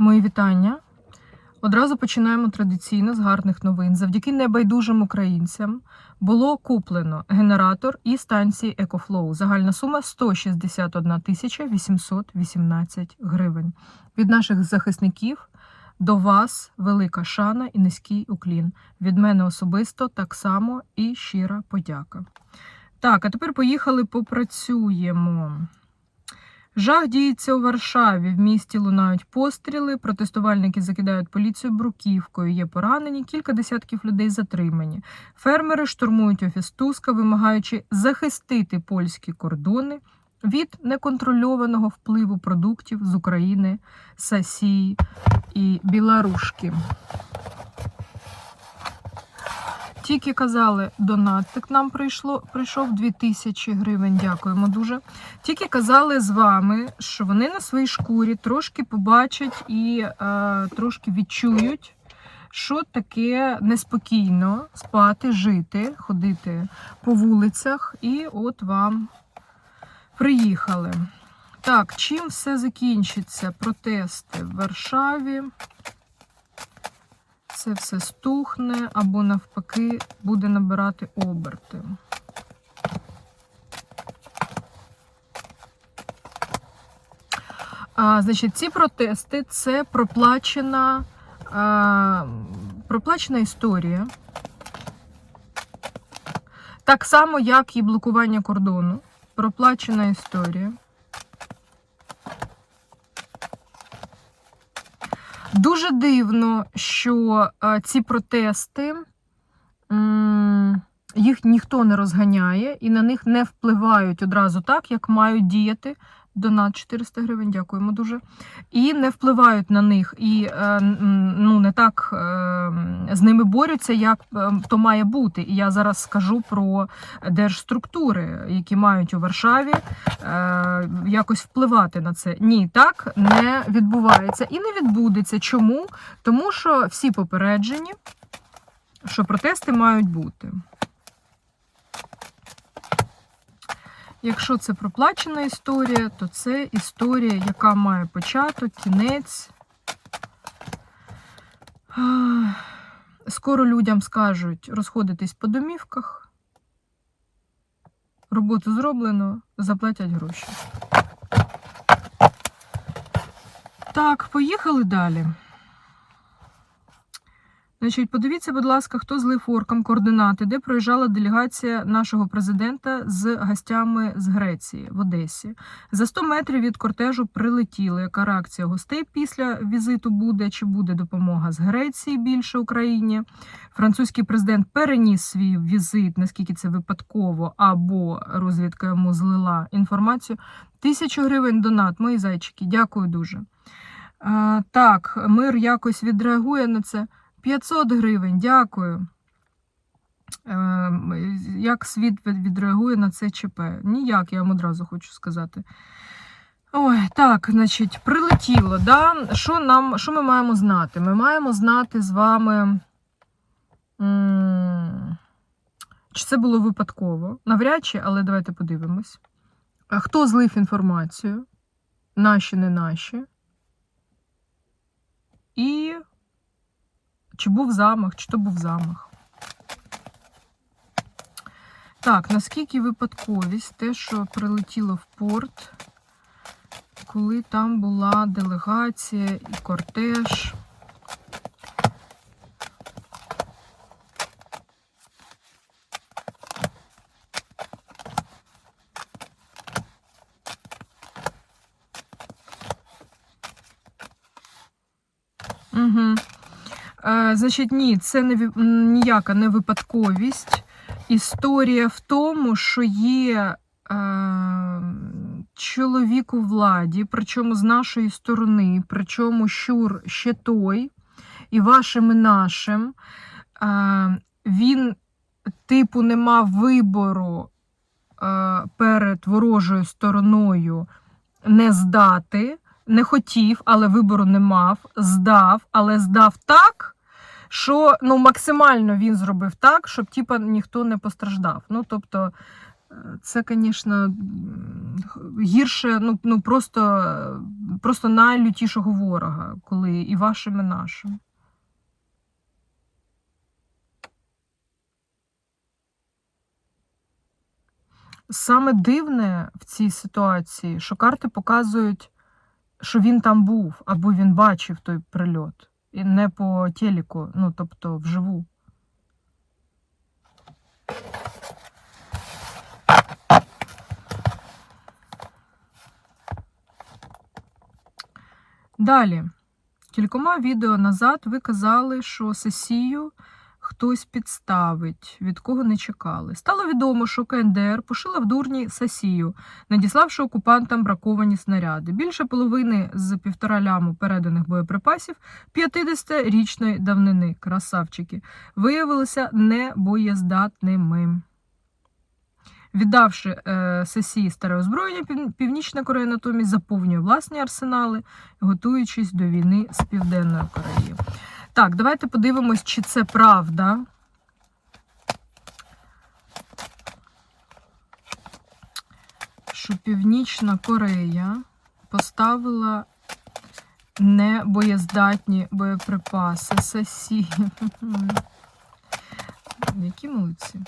Мої вітання. Одразу починаємо традиційно з гарних новин. Завдяки небайдужим українцям було куплено генератор і станції EcoFlow. Загальна сума 161 тисяча 818 гривень. Від наших захисників до вас велика шана і низький уклін. Від мене особисто так само і щира подяка. Так, а тепер поїхали попрацюємо. Жах діється у Варшаві. В місті лунають постріли. Протестувальники закидають поліцію бруківкою. Є поранені, кілька десятків людей затримані. Фермери штурмують офіс Туска, вимагаючи захистити польські кордони від неконтрольованого впливу продуктів з України, Сасії і Білорушки. Тільки казали, донатик нам прийшло, прийшов 2000 гривень. Дякуємо дуже. Тільки казали з вами, що вони на своїй шкурі трошки побачать і е, трошки відчують, що таке неспокійно спати, жити, ходити по вулицях. І от вам приїхали. Так, чим все закінчиться? Протести в Варшаві. Це все стухне або навпаки буде набирати оберти. А, значить, ці протести це проплачена, а, проплачена історія. Так само, як і блокування кордону. Проплачена історія. Дуже дивно, що е, ці протести їх ніхто не розганяє і на них не впливають одразу так, як мають діяти. Донат 400 гривень, дякуємо дуже. І не впливають на них, і е, ну, не так е, з ними борються, як е, то має бути. І я зараз скажу про держструктури, які мають у Варшаві якось впливати на це. Ні, так не відбувається і не відбудеться. Чому? Тому що всі попереджені, що протести мають бути. Якщо це проплачена історія, то це історія, яка має початок, кінець. Скоро людям скажуть розходитись по домівках. Роботу зроблено, заплатять гроші. Так, поїхали далі. Значить, подивіться, будь ласка, хто злив оркам координати, де проїжджала делегація нашого президента з гостями з Греції в Одесі. За 100 метрів від кортежу прилетіли. Яка реакція гостей після візиту буде? Чи буде допомога з Греції більше Україні? Французький президент переніс свій візит, наскільки це випадково, або розвідка йому злила інформацію. Тисячу гривень донат, мої зайчики, дякую дуже. А, так, мир якось відреагує на це. 500 гривень, дякую. Е, Як світ відреагує на це ЧП? Ніяк, я вам одразу хочу сказати. Ой, так, значить, прилетіло. Да? Що, нам, що ми маємо знати? Ми маємо знати з вами, чи це було випадково. Навряд чи, але давайте подивимось. Хто злив інформацію? Наші, не наші. І чи був замах, чи то був замах. Так, наскільки випадковість те, що прилетіло в порт, коли там була делегація і кортеж. Угу. Значить, ні, це не ніяка не випадковість. Історія в тому, що є е, чоловік у владі, причому з нашої сторони, причому щур ще той, і вашим, і нашим. Е, він, типу, не мав вибору е, перед ворожою стороною не здати не хотів, але вибору не мав, здав, але здав так, що ну, максимально він зробив так, щоб типа, ніхто не постраждав. Ну, тобто, Це, звісно, гірше, ну, ну просто, е, просто найлютішого ворога, коли і вашим, і нашим. Саме дивне в цій ситуації, що карти показують, що він там був, або він бачив той прильот. І не по телеку, ну тобто вживу. Далі. Кількома відео назад ви казали, що сесію хтось підставить, від кого не чекали. Стало відомо, що КНДР пошила в дурні сесію, надіславши окупантам браковані снаряди. Більше половини з півтора ляму переданих боєприпасів 50-річної давнини, красавчики, виявилися небоєздатними. Віддавши е, сесії старе озброєння, Пів- Північна Корея натомість заповнює власні арсенали, готуючись до війни з Південною Кореєю. Так, давайте подивимось, чи це правда. Що Північна Корея поставила небоєздатні боєприпаси. Сесі. Які молодці.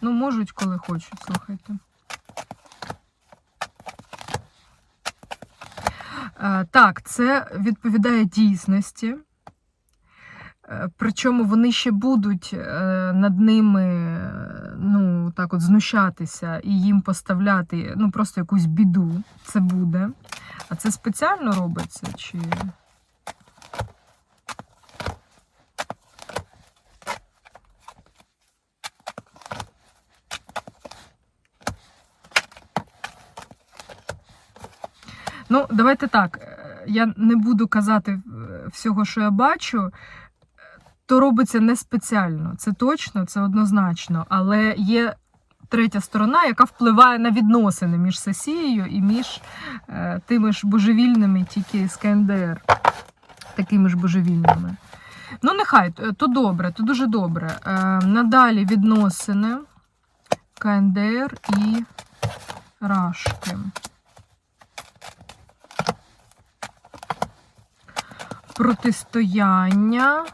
Ну, можуть, коли хочуть, слухайте. Так, це відповідає дійсності. Е, Причому вони ще будуть е, над ними е, ну, так от знущатися і їм поставляти ну, просто якусь біду. Це буде. А це спеціально робиться? Чи... Ну, давайте так. е, Я не буду казати е, всього, що я бачу. Е, То робиться не спеціально. Це точно, це однозначно. Але є третя сторона, яка впливає на відносини між Сесією і між е, тими ж божевільними, тільки з КНДР, такими ж божевільними. Ну, нехай, то добре, то дуже добре. Е, надалі відносини КНДР і Рашки. Протистояння.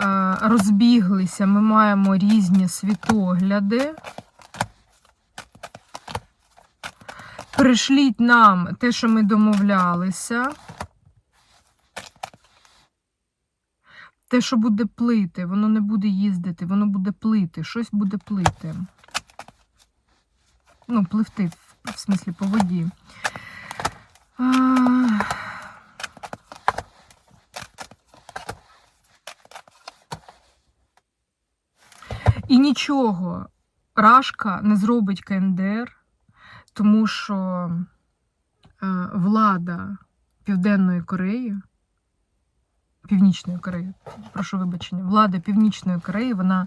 Е, Розбіглися, ми маємо різні світогляди. Пришліть нам те, що ми домовлялися. Те, що буде плити, воно не буде їздити, воно буде плити, щось буде плити. Ну, пливти, в, смислі, по воді. А... нічого Рашка не зробить КНДР, тому що е, влада Південної Кореї, Північної Кореї, прошу вибачення, влада Північної Кореї вона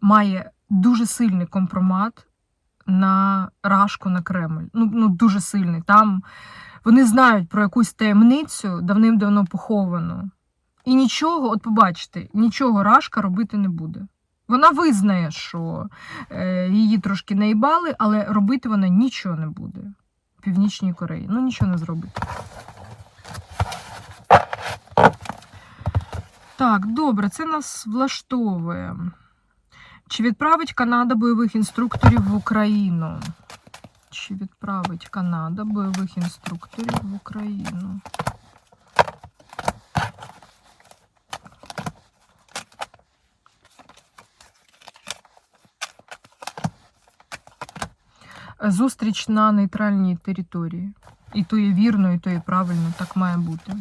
має дуже сильний компромат на Рашку на Кремль. Ну, ну дуже сильний. Там вони знають про якусь таємницю давним-давно поховану. І нічого, от побачите, нічого Рашка робити не буде. Вона визнає, що е, її трошки наїбали, але робити вона нічого не буде. В Північній Кореї. Ну, нічого не зробить. Так, добре, це нас влаштовує. Чи відправить Канада бойових інструкторів в Україну? Чи відправить Канада бойових інструкторів в Україну? Зустріч на нейтральній території. І то є вірно, і то є правильно, так має бути.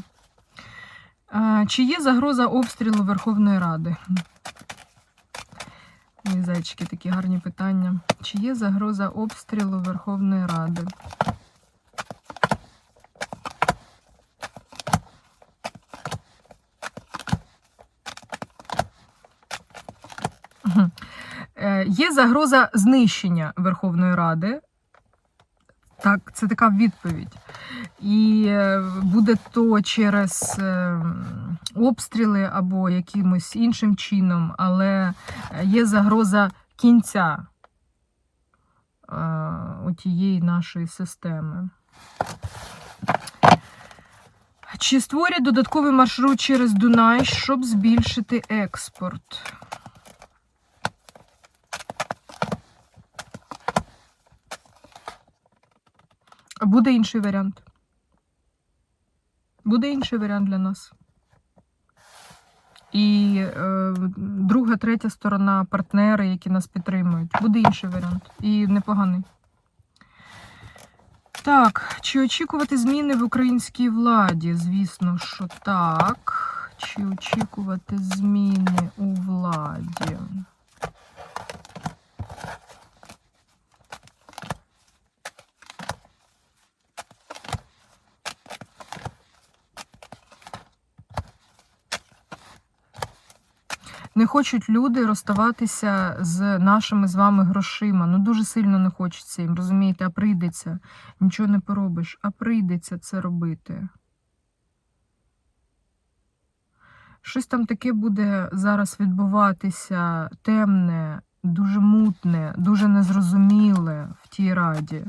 Чи є загроза обстрілу Верховної Ради? Мої зайчики, такі гарні питання. Чи є загроза обстрілу Верховної Ради? Е, Є загроза знищення Верховної Ради. Так, це така відповідь. І е, буде то через е, обстріли або якимось іншим чином, але є загроза кінця е, отієї нашої системи. Чи створять додатковий маршрут через Дунай, щоб збільшити експорт? Буде інший варіант. Буде інший варіант для нас. І е, друга, третя сторона, партнери, які нас підтримують. Буде інший варіант. І непоганий. Так, чи очікувати зміни в українській владі? Звісно, що так. Чи очікувати зміни у владі? Не хочуть люди розставатися з нашими з вами грошима. Ну дуже сильно не хочеться їм, розумієте, а прийдеться. Нічого не поробиш, а прийдеться це робити. Щось там таке буде зараз відбуватися темне, дуже мутне, дуже незрозуміле в тій раді.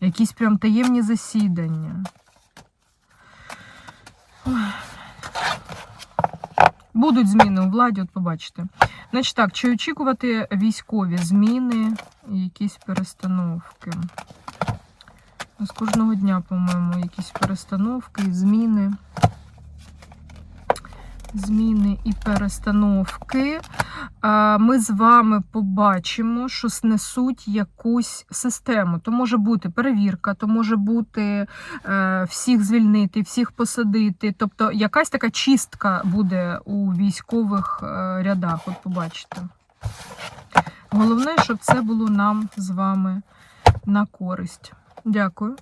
Якісь прям таємні засідання. Будуть зміни у владі, от побачите. Значить так, чи очікувати військові зміни, якісь перестановки? З кожного дня, по-моєму, якісь перестановки зміни. Зміни і перестановки. Ми з вами побачимо, що снесуть якусь систему. То може бути перевірка, то може бути е, всіх звільнити, всіх посадити. Тобто якась така чистка буде у військових е, рядах. От побачите. Головне, щоб це було нам з вами на користь. Дякую.